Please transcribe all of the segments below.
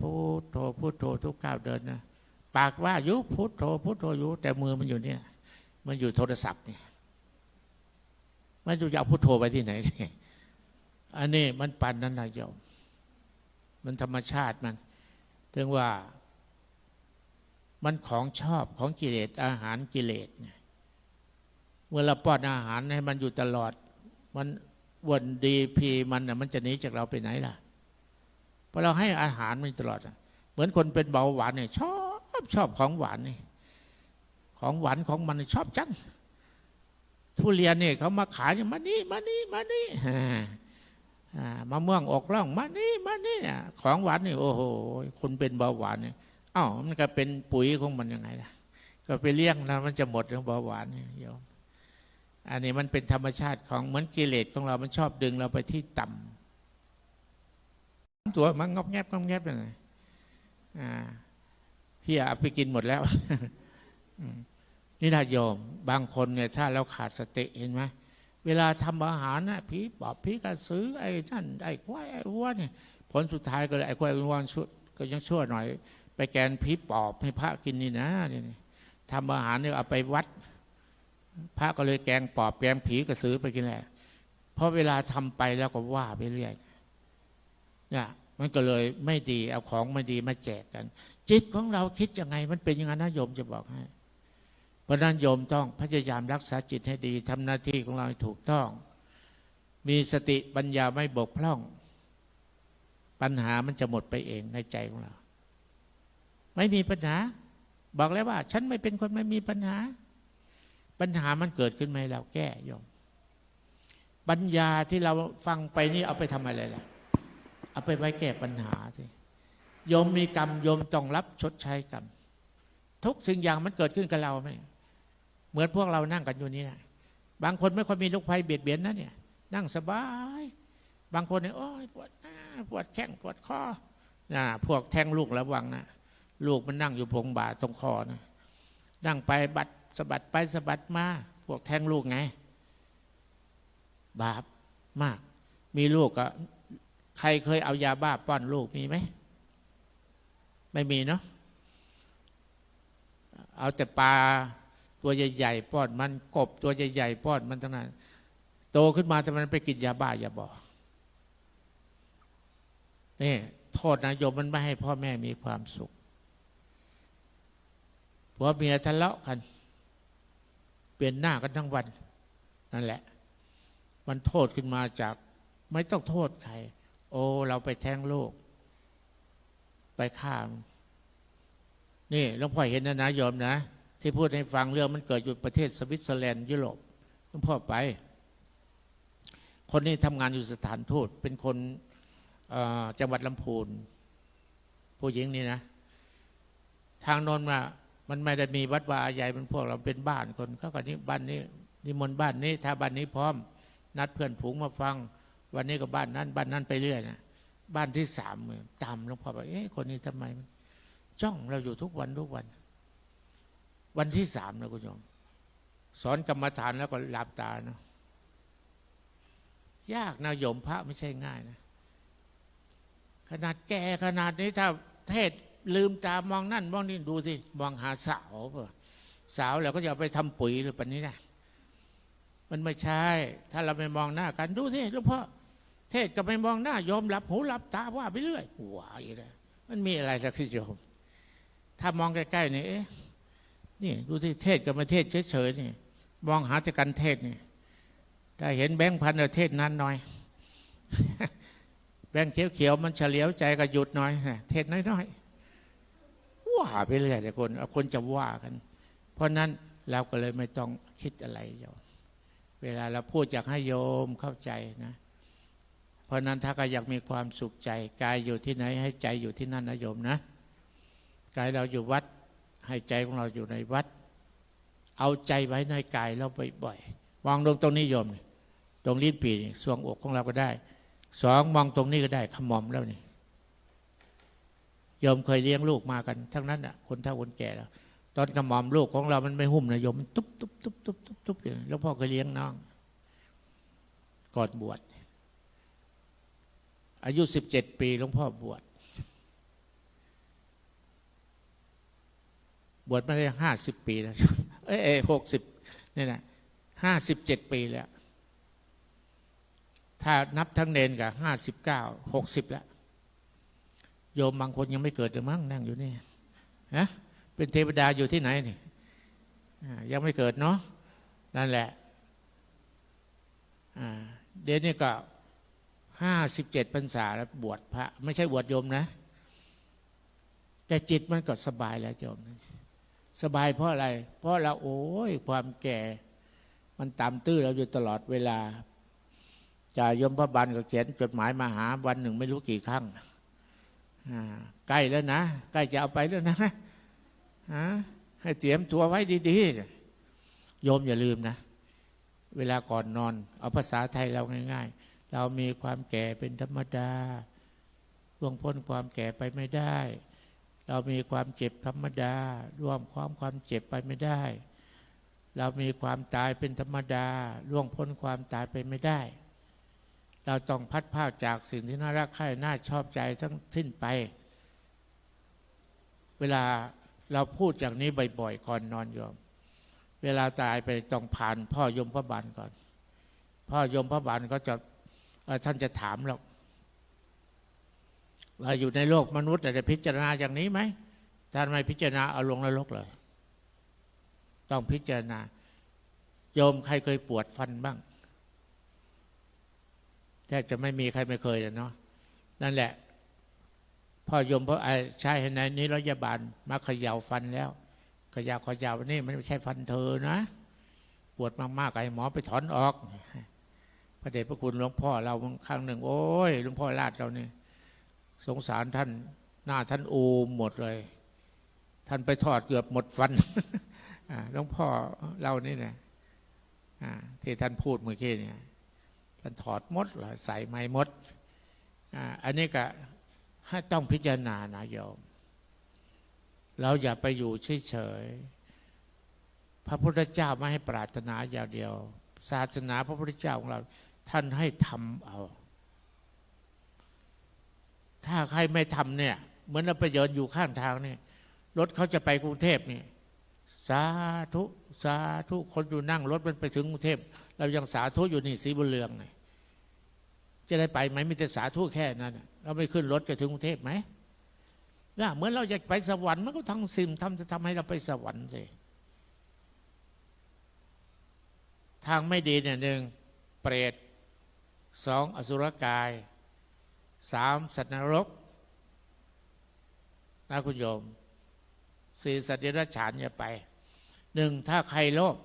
พุทโธพุทโธทุกก้าวเดินนะปากว่ายุพุทโธพุทโธอยู่แต่มือมันอยู่เนี่ย มันอยู่โทรศัพท์เนี่ยมันอยู่จะเอาพุทโธไปที่ไหนสิอันนี้มันปันนั้นนายโยมมันธรรมชาติมันถึงว่า มันของชอบของกิเลสอาหารกิเลสเนี่ยเมื่อเราป้อนอาหารให้มันอยู่ตลอด มันวันดีพีมันน่ะมันจะหนีจากเราไปไหนล่ะ พราะเราให้อาหารมันตลอดเหมือนคนเป็นเบาหวานเนี่ยชอบชอบของหวานนี่ของหวานของมันชอบจังทุเรียนเนี่ยเขามาขายเนี่ยมานี่มานี่มานี่อ่าอ่ามะม่วงอกล่องมานี่มานี่เนี่ยของหวานนี่โอ้โหคนเป็นเบาหวานเนี่ยอ้าวมันก็เป็นปุ๋ยของมันยังไงล่ะ ก็ไปเลี้ยงนะมันจะหมดเรื่องเบาหวานเนี่ยโยมอันนี้มันเป็นธรรมชาติของเหมือนกิเลสของเรา มันชอบดึงเราไปที่ต่ำ ตัวมันงอบแงบงอบแงบยังไงพี่อาไปกินหมดแล้วนี่นะโยม บางคนเนี่ยถ้าเราขาดสติเห็นไหมเวลาทำอาหารนะผีปอบผีกระสือไอ้นั่นไอ้ควายไอ้วัวเนี่ยผลสุดท้ายก็เลยไอ้ควายไอ้วัวชั่วก็ยังชั่วหน่อย ไปแกนผีปอบให้พระกินนี่นะเนี่ยทำอาหารเนี่ยเอาไปวัด พระก็เลยแกงปอบแกงผีกระสือไปกินแหละเพราะเวลาทำไปแล้วก็ว่าไปเรื่อย เนี่ยมันก็เลยไม่ดีเอาของไม่ดีมาแจกกัน จิตของเราคิดยังไง มันเป็นยังไงนะโยมจะบอกให้ เพราะนั้นโยมต้องพยายามรักษาจิตให้ดีทำหน้าที่ของเราให้ถูกต้อง มีสติปัญญาไม่บกพร่อง ปัญหามันจะหมดไปเองในใจของเรา ไม่มีปัญหา บอกแล้วว่า ฉันไม่เป็นคนไม่มีปัญหา ปัญหามันเกิดขึ้นไหมเราแก้โยมปัญญาที่เราฟังไปนี่เอาไปทำอะไรล่ะ เอาไปไว้แก้ปัญหาสิโยมมีกรรมโยมต้องรับชดใช้กรรมทุกสิ่งอย่างมันเกิดขึ้นกับเราไหมเหมือนพวกเรานั่งกันอยู่นี่นะบางคนไม่ค่อยมีลูกภัยเบียดเบียนนะเนี่ย นั่งสบาย บางคนเนี่ยโอ้ยปวดหน้าปวดแข้งปวดคอนะพวกแทงลูกระวังนะลูกมันนั่งอยู่พงบ่าตรงคอนะนั่งไปบัดสะบัดไปสะบัดมาพวกแทงลูกไง บาปมาก มีลูกก็ ใครเคยเอายาบ้าป้อนลูกมีไหม ไม่มีเนาะเอาแต่ปลาตัวใหญ่ๆป้อนมันกบตัวใหญ่ๆป้อนมันทั้งนั้นโตขึ้นมาแต่มันไปกินยาบ้ายาบอนี่โทษนะโยมมันไม่ให้พ่อแม่มีความสุขผัวเมียทะเลาะกัน เปลี่ยนหน้ากันทั้งวัน นั่นแหละ มันโทษขึ้นมาจาก ไม่ต้องโทษใคร โอ้ เราไปแท้งโลกไปฆ่ามนี่หลวงพ่อเห็นนะนะโยมนะ ที่พูดให้ฟังเรื่องมันเกิดอยู่ประเทศสวิตเซอร์แลนด์ยุโรปหลวงพ่อไป คนนี้ทำงานอยู่สถานทูตเป็นคนจังหวัดลำพูน ผู้หญิงนี่นะ ทางโนนมามันไม่ได้มีวัดวาอาใหญ่เป็นพวกเราเป็นบ้านคนเขาก็นี้บ้านนี้นิมนต์บ้านนี้ ถ้าบ้านนี้พร้อม นัดเพื่อนผูงมาฟัง วันนี้ก็บ้านนั้น บ้านนั้นไปเรื่อยนะบ้านที่สามมือตามหลวงพ่อบอกเอ๊ะคนนี้ทำไมมันจ้องเราอยู่ทุกวันทุกวัน วันที่สามนะคุณโยมสอนกรรมฐานแล้วก็หลับตาเนาะยากนะโยมพระไม่ใช่ง่ายนะ ขนาดแก่ขนาดนี้ถ้าเทศลืมตามองนั่นมองนี่ดูสิมองหาสาวเปล่าสาวแล้วก็จะไปทำปุ๋ยหรือปะนี้นะมันไม่ใช่ ถ้าเราไม่มองหน้ากันดูสิหลวงพ่อ เทศก็ไม่มองหน้ายอมหลับหูหลับตาว่าไปเรื่อยว้ายเลยมันมีอะไรล่ะคุณโยม ถ้ามองใกล้ๆนี่เอ๊ะนี่ดูที่เทศกับมาเทศเฉยๆนี่มองหาแต่กันเทศนี่ถ้าเห็นแบงค์พันเทศนั้นหน่อย แบงค์เขียวๆมันเฉลียวใจก็หยุดหน่อยเทศน้อยๆว่าไปเรื่อยแต่คนคนจะว่ากัน เพราะนั้นเราก็เลยไม่ต้องคิดอะไรโยมเวลาเราพูดอยากให้โยมเข้าใจนะ เพราะนั้นถ้าก็อยากมีความสุขใจกายอยู่ที่ไหน ให้ใจอยู่ที่นั่นนะโยมนะกายเราอยู่วัด ให้ใจของเราอยู่ในวัด เอาใจไว้ในกายเราบ่อยๆมองตรงตรงนี้โยม ตรงลิ้นปีสวงอกของเราก็ได้สองมองตรงนี้ก็ได้ขมอมแล้วนี่โยมเคยเลี้ยงลูกมากัน ทั้งนั้นอะ คนเฒ่าคนแก่แล้วตอนขมอมลูกของเรามันไม่หุ้มนะโยมมันตุ๊บตุ๊บตุ๊บตุ๊บตุ๊บตุ๊บอย่างแล้วพ่อเคยเลี้ยงน้องก่อนบวช อายุสิบเจ็ดปีหลวงพ่อบวช บวชมาได้ห้าสิบปีแล้ว เอ้ยหกสิบนี่นะห้าสิบเจ็ดปีแล้ว ถ้านับทั้งเนนกับห้าสิบเก้าหกสิบแล้ว โยมบางคนยังไม่เกิดเลยมั้งนั่งอยู่นี่นะเป็นเทวดาอยู่ที่ไหนนี่ยังไม่เกิดเนาะนั่นแหละเดี๋ยวนี้ก็ ห้าสิบเจ็ดพรรษาแล้วบวชพระ ไม่ใช่บวชโยมนะ แต่จิตมันก็สบายแล้วโยม สบายเพราะอะไร เพราะเราโอ้ยความแก่ มันตามตื้อเราอยู่ตลอดเวลาจ่ายมพระบันก็เขียนจดหมายมาหาวันหนึ่งไม่รู้กี่ครั้งใกล้แล้วนะใกล้จะเอาไปแล้วนะฮะให้เตรียมตัวไว้ดีๆโยมอย่าลืมนะ เวลาก่อนนอน เอาภาษาไทยเราง่ายๆ เรามีความแก่เป็นธรรมดาล่วงพ้นความแก่ไปไม่ได้ เรามีความเจ็บธรรมดาร่วมความความเจ็บไปไม่ได้ เรามีความตายเป็นธรรมดาล่วงพ้นความตายไปไม่ได้ เราต้องพัดภาคจากสิ่งที่น่ารักใคร่น่าชอบใจทั้งสิ้นไป เวลาเราพูดอย่างนี้บ่อยๆก่อนนอนโยมเวลาตายไปต้องผ่านพ่อยมพระบาลก่อน พ่อยมพระบาลก็จะ ท่านจะถามเราว่าอยู่ในโลกมนุษย์แต่พิจารณาอย่างนี้ไหมท่านไม่พิจารณาเอาลงนรกเลย ต้องพิจารณา โยมใครเคยปวดฟันบ้างแทบจะไม่มีใครไม่เคยเลยเนาะนั่นแหละพ่อยมพ่อไอ้ใช่ในนี้รัฐบาลมาขย่าฟันแล้ว ขย่าขย่านี่มันไม่ใช่ฟันเธอนะ ปวดมากๆไอ้หมอไปถอนออก พระเดชพระคุณหลวงพ่อเราครั้งหนึ่ง โอ้ยหลวงพ่อลาดเราเนี่ยสงสารท่าน หน้าท่านอูมหมดเลย ท่านไปทอดเกือบหมดฟันหลวงพ่อเรานี่เนี่ยที่ท่านพูดเมื่อกี้เนี่ยท่านถอดมดเลยใส่ไม้มดออันนี้ก็ให้ต้องพิจารณานะโยม เราอย่าไปอยู่เฉยๆพระพุทธเจ้าไม่ให้ปรารถนาอย่างเดียว ศาสนาพระพุทธเจ้าของเรา ท่านให้ทำเอา ถ้าใครไม่ทำเนี่ย เหมือนเราไปเดินอยู่ข้างทางเนี่ยรถเขาจะไปกรุงเทพนี่สาธุสาธุคนอยู่นั่งรถมันไปถึงกรุงเทพเรายังสาธุอยู่นี่สีบุญเรืองเนี่ยจะได้ไปไหมมีแต่สาธุแค่นั้นเราไม่ขึ้นรถจะถึงกรุงเทพไหมนะเหมือนเราอยากไปสวรรค์มันก็ทั้งสิ่งทำจะทำให้เราไปสวรรค์สิทางไม่ดีเนี่ยหนึ่งเปรต สองอสุรกายสามสัตว์นรกนะคุณโยมสี่สัตว์เดรัจฉานอย่าไปหนึ่งถ้าใครโลภ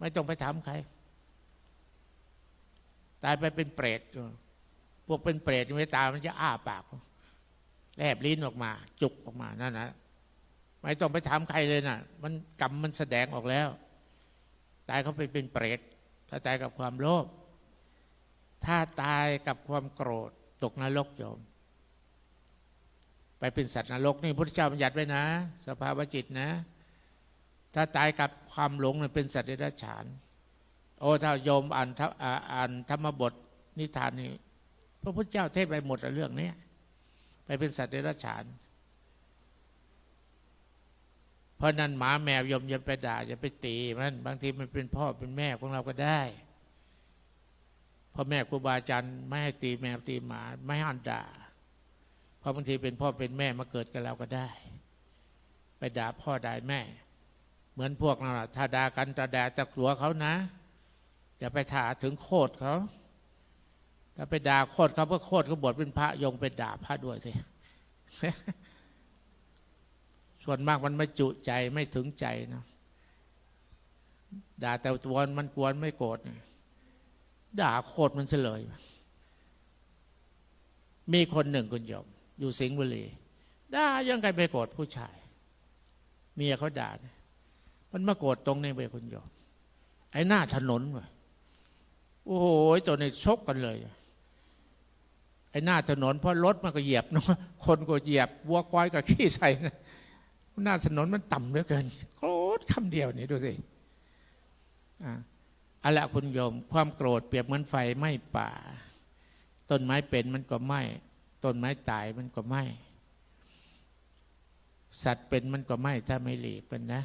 ไม่ต้องไปถามใคร ตายไปเป็นเปรตพวกเป็นเปรตไม่ตายมันจะอ้าปากแลบลิ้นออกมา จุกออกมานั่นนะไม่ต้องไปถามใครเลยนะมันกรรมมันแสดงออกแล้ว ตายเขาไปเป็นเปรตถ้าตายกับความโลภ ถ้าตายกับความโกรธตกนรกโยม ไปเป็นสัตว์นรกนี่พระเจ้าบัญญัติไว้นะ สภาวะจิตนะ ถ้าตายกับความหลงเนี่ยเป็นสัตว์เดรัจฉาน โอ้ถ้าโยมอ่านอ่านธรรมบทนิทานนี่พระพุทธเจ้าเทศไปหมดเรื่องนี้ไปเป็นสัตว์เดรัจฉาน เพราะนั้นหมาแมวยมอย่าไปด่าอย่าไปตีมันบางทีมันเป็นพ่อเป็นแม่ของเราก็ได้ พ่อแม่ครูบาอาจารย์ไม่ให้ตีแมวตีหมา ไม่ให้ด่า เพราะบางทีเป็นพ่อเป็นแม่มาเกิดกับเราก็ได้ ไปด่าพ่อด่าแม่ เหมือนพวกเราถ้าด่ากันจะด่าจะกลัวเขานะอย่าไปถาถึงโคตรเขาถ้าไปด่าโคตรเขาเพราะโคตรเขาบวชเป็นพระยงไปด่าพระด้วยสิส่วนมากมันไม่จุใจไม่ถึงใจนะด่าแต่ตัวมันกวนไม่โกรธ ด่าโคตรมันเฉลย มีคนหนึ่งคุณโยม อยู่สิงห์บุรีด่ายังไงไปโกรธผู้ชาย เมียเขาด่าเนี่ยมันมาโกรธตรงนี้ไปคุณโยม ไอ้หน้าถนนวะโอ้โหตัวนี้ชกกันเลย ไอ้หน้าถนนเพราะรถมันก็เหยียบเนาะคนก็เหยียบวัวควายก็ขี้ใส่นะหน้าถนนมันต่ำเหลือเกินโกรธคำเดียวนี่ดูสิอ่า อะละคุณโยม ความโกรธเปรียบเหมือนไฟไหม้ป่า ต้นไม้เป็นมันก็ไหม้ต้นไม้ตายมันก็ไหม้สัตว์เป็นมันก็ไหม่ถ้าไม่หลีกเป็นนะ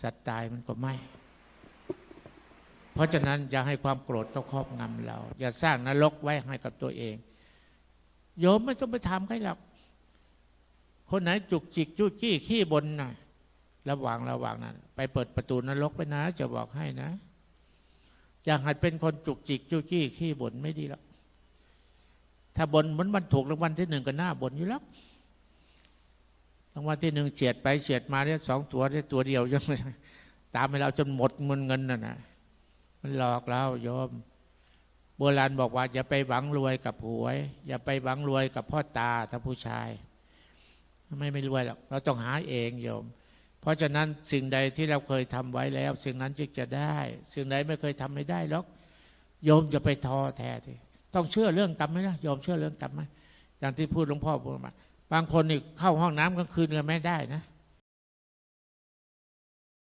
สัตว์ตายมันก็ไหม่เพราะฉะนั้นอย่าให้ความโกรธเข้าครอบงำเรา อย่าสร้างนรกไว้ให้กับตัวเอง โยมไม่ต้องไปทำใครหรอกคนไหนจุกจิกจู้จี้ขี้บนนะระหว่างระหว่างนั้น ไปเปิดประตูนรกไปนะ จะบอกให้นะ อย่าหัดเป็นคนจุกจิกจู้จี้ขี้บ่นไม่ดีหรอกถ้าบนมันมันถูกรางวัลที่หนึ่งก็หน้าบ่นอยู่แล้วรางวัลที่หนึ่งเฉียดไปเฉียดมาเนี่ยสองตัวเนี่ยตัวเดียวยังตามไปเราจนหมดเงินเงินน่ะนะมันหลอกเราโยมโบราณบอกว่า อย่าไปหวังรวยกับหวย อย่าไปหวังรวยกับพ่อตาถ้าผู้ชาย ไม่ไม่รวยหรอกเราต้องหาเองโยม เพราะฉะนั้นสิ่งใดที่เราเคยทำไว้แล้ว สิ่งนั้นจึงจะได้ สิ่งใดไม่เคยทำไม่ได้หรอกโยมจะไปทอแท้ทีต้องเชื่อเรื่องกรรมไหมนะโยมเชื่อเรื่องกรรมไหมอย่างที่พูดหลวงพ่อพูดมา บางคนนี่เข้าห้องน้ำกลางคืนก็ไม่ได้นะ